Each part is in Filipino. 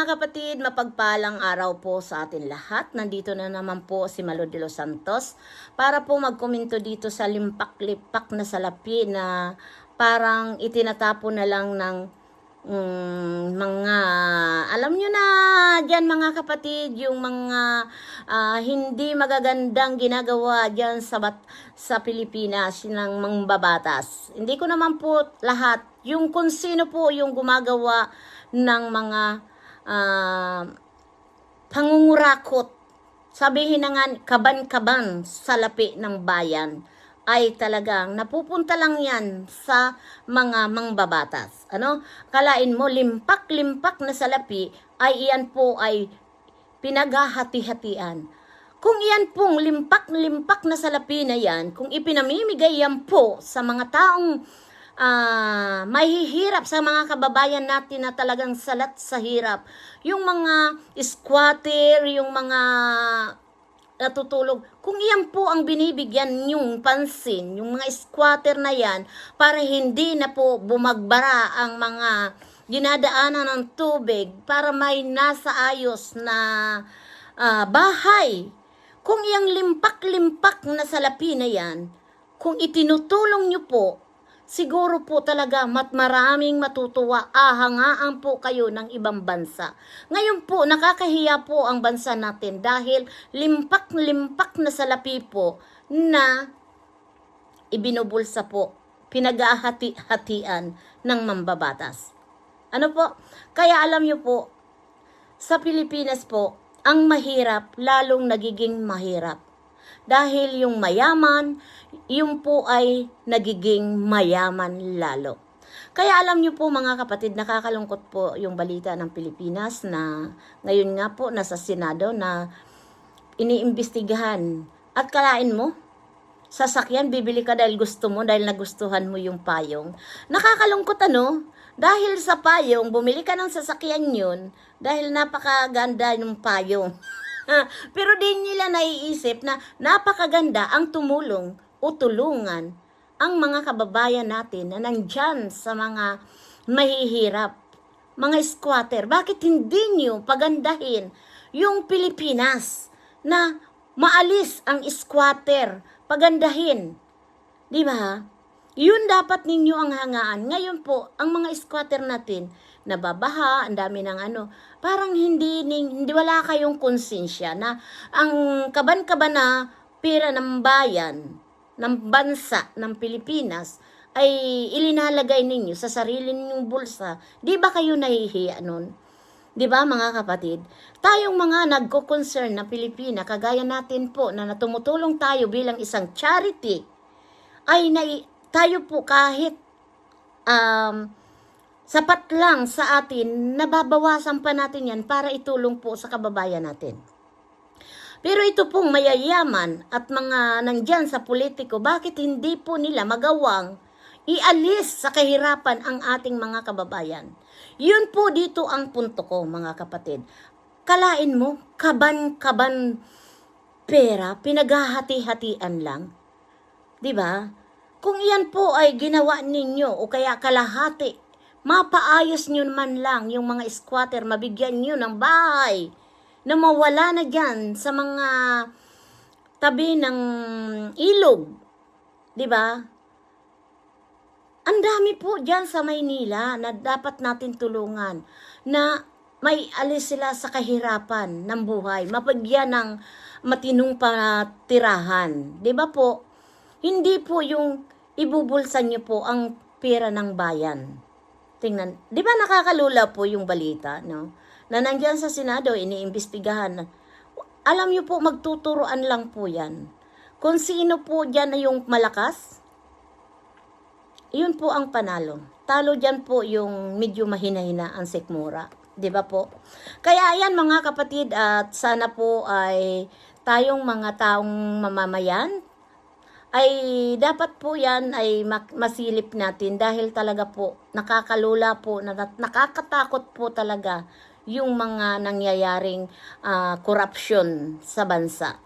mga kapatid, mapagpalang araw po sa atin lahat. Nandito na naman po si Malo de los Santos para po magkomento dito sa limpak-lipak na salapi na parang itinatapo na lang ng mm, mga, alam nyo na dyan mga kapatid, yung mga ah, hindi magagandang ginagawa dyan sa, bat, sa Pilipinas ng mangbabatas. Hindi ko naman po lahat, yung kung sino po yung gumagawa ng mga ah, pangungurakot, sabihin na nga kaban-kaban sa lapi ng bayan, ay talagang napupunta lang yan sa mga mangbabatas. Ano? Kalain mo, limpak-limpak na salapi ay iyan po ay pinaghahati-hatian. Kung iyan pong limpak-limpak na salapi na yan, kung ipinamimigay yan po sa mga taong ah mahihirap sa mga kababayan natin na talagang salat sa hirap. Yung mga squatter, yung mga natutulog. Kung iyan po ang binibigyan yung pansin, yung mga squatter na yan, para hindi na po bumagbara ang mga dinadaanan ng tubig para may nasa ayos na ah, bahay. Kung iyang limpak-limpak na salapi na yan, kung itinutulong nyo po, siguro po talaga mat maraming matutuwa, ahangaan po kayo ng ibang bansa. Ngayon po, nakakahiya po ang bansa natin dahil limpak-limpak na salapi po na ibinubulsa po, pinag-ahati-hatian ng mambabatas. Ano po? Kaya alam nyo po, sa Pilipinas po, ang mahirap lalong nagiging mahirap. Dahil yung mayaman, yung po ay nagiging mayaman lalo. Kaya alam niyo po mga kapatid, nakakalungkot po yung balita ng Pilipinas na ngayon nga po nasa Senado na iniimbestigahan. At kalain mo, sasakyan, bibili ka dahil gusto mo, dahil nagustuhan mo yung payong. Nakakalungkot ano? Dahil sa payong, bumili ka ng sasakyan yun dahil napakaganda yung payong. Pero di nila naiisip na napakaganda ang tumulong o tulungan ang mga kababayan natin na nandyan sa mga mahihirap, mga squatter. Bakit hindi nyo pagandahin yung Pilipinas na maalis ang squatter, pagandahin. Di ba? Yun dapat ninyo ang hangaan. Ngayon po, ang mga squatter natin, nababaha, ang dami ng ano, parang hindi, hindi wala kayong konsensya na ang kaban-kaban na pera ng bayan, ng bansa, ng Pilipinas, ay ilinalagay ninyo sa sarili ninyong bulsa. Di ba kayo nahihiya nun? Di ba mga kapatid? Tayong mga nagko-concern na Pilipina, kagaya natin po na natumutulong tayo bilang isang charity, ay nai, tayo po kahit um, sapat lang sa atin, nababawasan pa natin yan para itulong po sa kababayan natin. Pero ito pong mayayaman at mga nandyan sa politiko, bakit hindi po nila magawang ialis sa kahirapan ang ating mga kababayan? Yun po dito ang punto ko, mga kapatid. Kalain mo, kaban-kaban pera, pinaghahati-hatian lang. 'Di ba? Kung iyan po ay ginawa ninyo o kaya kalahati, mapaayos nyo man lang yung mga squatter, mabigyan nyo ng bahay na mawala na dyan sa mga tabi ng ilog. ba? Ang dami po dyan sa Maynila na dapat natin tulungan na may alis sila sa kahirapan ng buhay, mapagyan ng matinong patirahan. ba po? Hindi po yung ibubulsan niyo po ang pera ng bayan. Tingnan, 'di ba nakakalula po yung balita, no? Na nandiyan sa Senado iniimbestigahan. Alam niyo po magtuturoan lang po 'yan. Kung sino po diyan na yung malakas, yun po ang panalo. Talo diyan po yung medyo mahina-hina ang sikmura. 'Di ba po? Kaya ayan mga kapatid at sana po ay tayong mga taong mamamayan ay dapat po yan ay masilip natin dahil talaga po nakakalula po, na- nakakatakot po talaga yung mga nangyayaring ah, corruption sa bansa.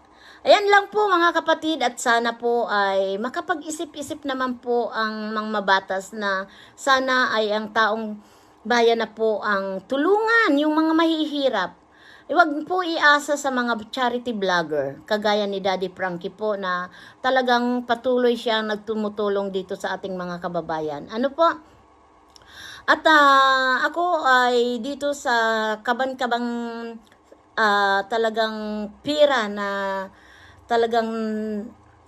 Ayan lang po mga kapatid at sana po ay makapag-isip-isip naman po ang mga mabatas na sana ay ang taong bayan na po ang tulungan yung mga mahihirap. Huwag po iasa sa mga charity vlogger, kagaya ni Daddy Frankie po na talagang patuloy siyang nagtumutulong dito sa ating mga kababayan. Ano po? At ah, ako ay dito sa kaban-kabang ah, talagang pira na talagang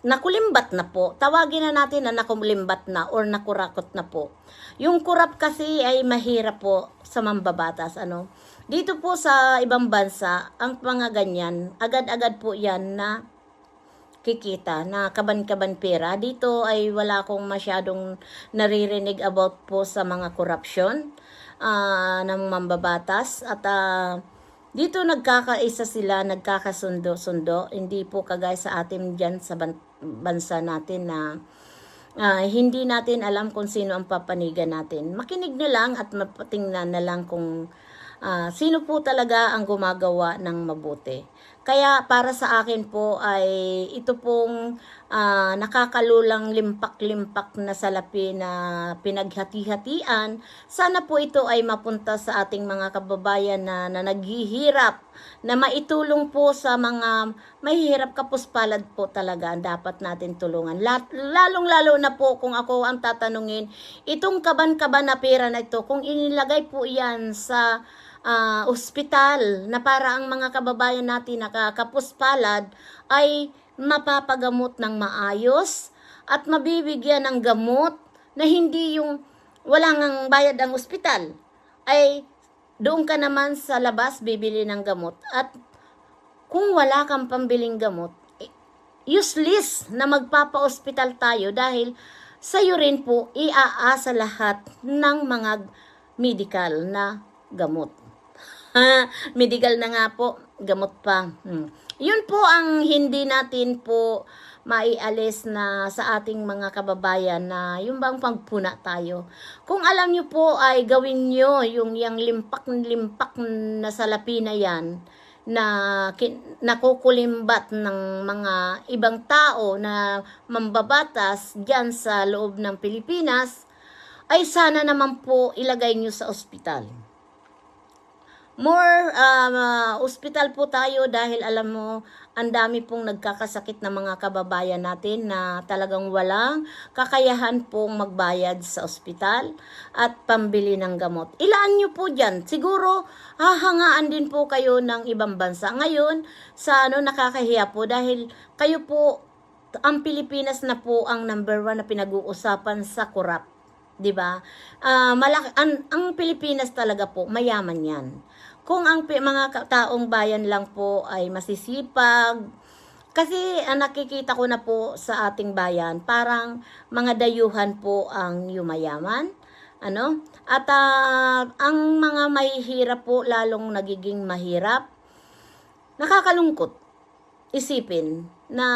nakulimbat na po. Tawagin na natin na nakulimbat na or nakurakot na po. Yung kurap kasi ay mahirap po sa mambabatas. Ano? Dito po sa ibang bansa, ang mga ganyan, agad-agad po yan na kikita na kaban-kaban pera. Dito ay wala akong masyadong naririnig about po sa mga corruption ah, ng mambabatas at ah, dito nagkakaisa sila, nagkakasundo-sundo. Hindi po kagaya sa atin dyan sa ban- bansa natin na ah, hindi natin alam kung sino ang papanigan natin. Makinig na lang at mapatingnan na lang kung ah, sino po talaga ang gumagawa ng mabuti. Kaya para sa akin po ay ito pong ah, nakakalulang limpak-limpak na salapi na pinaghati-hatian. Sana po ito ay mapunta sa ating mga kababayan na, na naghihirap, na maitulong po sa mga mahihirap kapuspalad po talaga ang dapat natin tulungan. Lalong-lalo na po kung ako ang tatanungin, itong kaban-kaban na pera na ito, kung inilagay po yan sa ah, ospital na para ang mga kababayan natin na ka- kapuspalad ay mapapagamot ng maayos at mabibigyan ng gamot na hindi yung wala ngang bayad ang ospital ay doon ka naman sa labas bibili ng gamot at kung wala kang pambiling gamot useless na magpapa-ospital tayo dahil sa'yo rin po iaasa lahat ng mga medical na gamot. Medical na nga po, gamot pa. Hmm. Yun po ang hindi natin po maialis na sa ating mga kababayan na yung bang pagpuna tayo. Kung alam nyo po ay gawin nyo yung yung limpak-limpak na salapi na yan na kin- nakukulimbat ng mga ibang tao na mambabatas diyan sa loob ng Pilipinas ay sana naman po ilagay nyo sa ospital more um, uh, ospital po tayo dahil alam mo ang dami pong nagkakasakit na mga kababayan natin na talagang walang kakayahan pong magbayad sa ospital at pambili ng gamot. Ilaan nyo po dyan. Siguro hahangaan din po kayo ng ibang bansa. Ngayon, sa ano nakakahiya po dahil kayo po ang Pilipinas na po ang number one na pinag-uusapan sa kurap. 'di ba? Ah, malaki ang, ang Pilipinas talaga po mayaman 'yan. Kung ang mga taong bayan lang po ay masisipag, kasi ang nakikita ko na po sa ating bayan, parang mga dayuhan po ang yumayaman. Ano? At ah, ang mga mahihirap po lalong nagiging mahirap. Nakakalungkot isipin na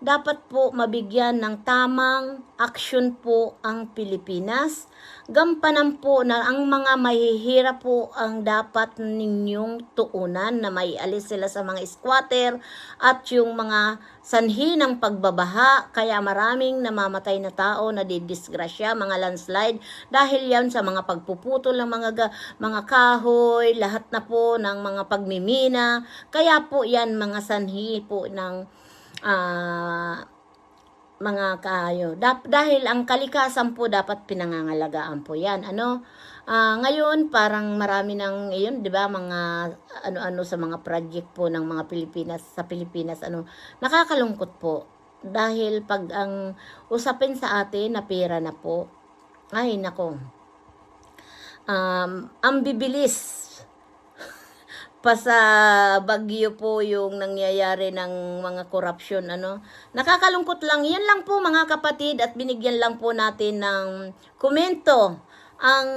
dapat po mabigyan ng tamang aksyon po ang Pilipinas. Gampanan po na ang mga mahihirap po ang dapat ninyong tuunan na may alis sila sa mga squatter at yung mga sanhi ng pagbabaha kaya maraming namamatay na tao na didisgrasya, mga landslide dahil yan sa mga pagpuputol ng mga ga- mga kahoy, lahat na po ng mga pagmimina. Kaya po yan mga sanhi po ng ah, mga kayo. Dap, dahil ang kalikasan po dapat pinangangalagaan po yan. Ano? Ah, ngayon, parang marami ng, yun, di ba, mga ano-ano sa mga project po ng mga Pilipinas, sa Pilipinas, ano, nakakalungkot po. Dahil pag ang usapin sa atin na pera na po, ay, nako, um, ang bibilis pa bagyo po yung nangyayari ng mga korupsyon ano? Nakakalungkot lang. Yan lang po mga kapatid at binigyan lang po natin ng komento ang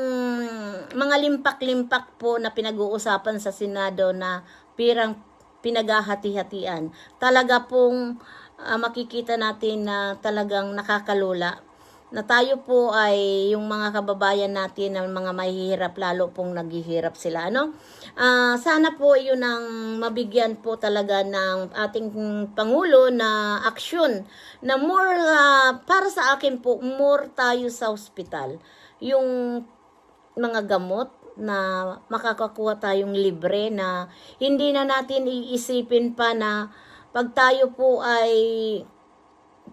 mga limpak-limpak po na pinag-uusapan sa Senado na pirang pinaghahati-hatian. Talaga pong ah, makikita natin na talagang nakakalula na tayo po ay yung mga kababayan natin na mga mahihirap lalo pong naghihirap sila ano? Ah, sana po yun ang mabigyan po talaga ng ating pangulo na aksyon na more ah, para sa akin po more tayo sa ospital. Yung mga gamot na makakakuha tayong libre na hindi na natin iisipin pa na pag tayo po ay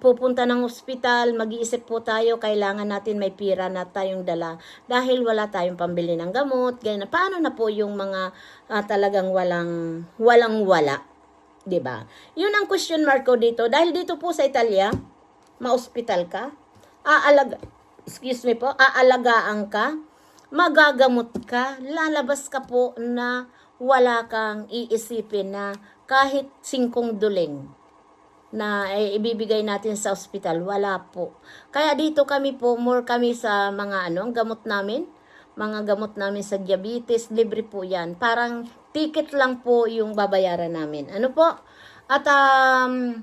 pupunta ng ospital, mag-iisip po tayo, kailangan natin may pira na tayong dala dahil wala tayong pambili ng gamot, ganyan. Paano na po yung mga ah, talagang walang walang wala, 'di ba? Yun ang question mark ko dito dahil dito po sa Italia, ma-ospital ka, aalaga excuse me po, aalagaan ka, magagamot ka, lalabas ka po na wala kang iisipin na kahit singkong duling na eh, ibibigay natin sa ospital, wala po. Kaya dito kami po, more kami sa mga ano, gamot namin, mga gamot namin sa diabetes, libre po yan. Parang ticket lang po yung babayaran namin. Ano po? At um,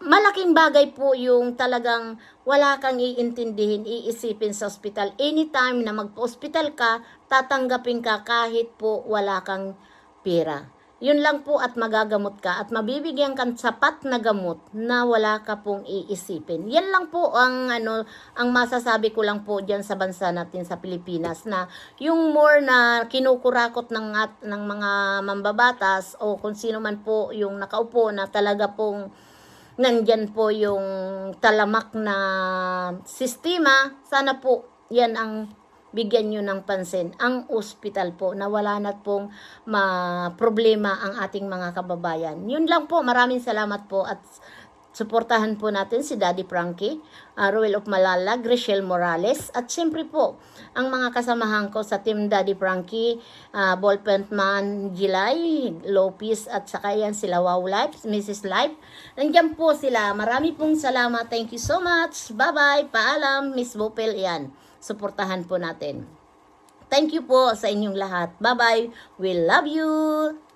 malaking bagay po yung talagang wala kang iintindihin, iisipin sa ospital. Anytime na magpa-ospital ka, tatanggapin ka kahit po wala kang pera. Yun lang po at magagamot ka at mabibigyan kang sapat na gamot na wala ka pong iisipin. Yan lang po ang ano ang masasabi ko lang po diyan sa bansa natin sa Pilipinas na yung more na kinukurakot ng at, ng mga mambabatas o kung sino man po yung nakaupo na talaga pong nandyan po yung talamak na sistema, sana po yan ang bigyan nyo ng pansin. Ang ospital po, na wala na pong ma problema ang ating mga kababayan. Yun lang po, maraming salamat po at suportahan po natin si Daddy Frankie, uh, Ruel of Malalag, Richelle Morales, at siyempre po, ang mga kasamahan ko sa Team Daddy Frankie, uh, Ballpen Man, Gilay, Lopez, at saka yan sila Wow Life, Mrs. Life. Nandiyan po sila. Marami pong salamat. Thank you so much. Bye-bye. Paalam, Miss Bopel. Yan. Suportahan po natin. Thank you po sa inyong lahat. Bye-bye. We love you.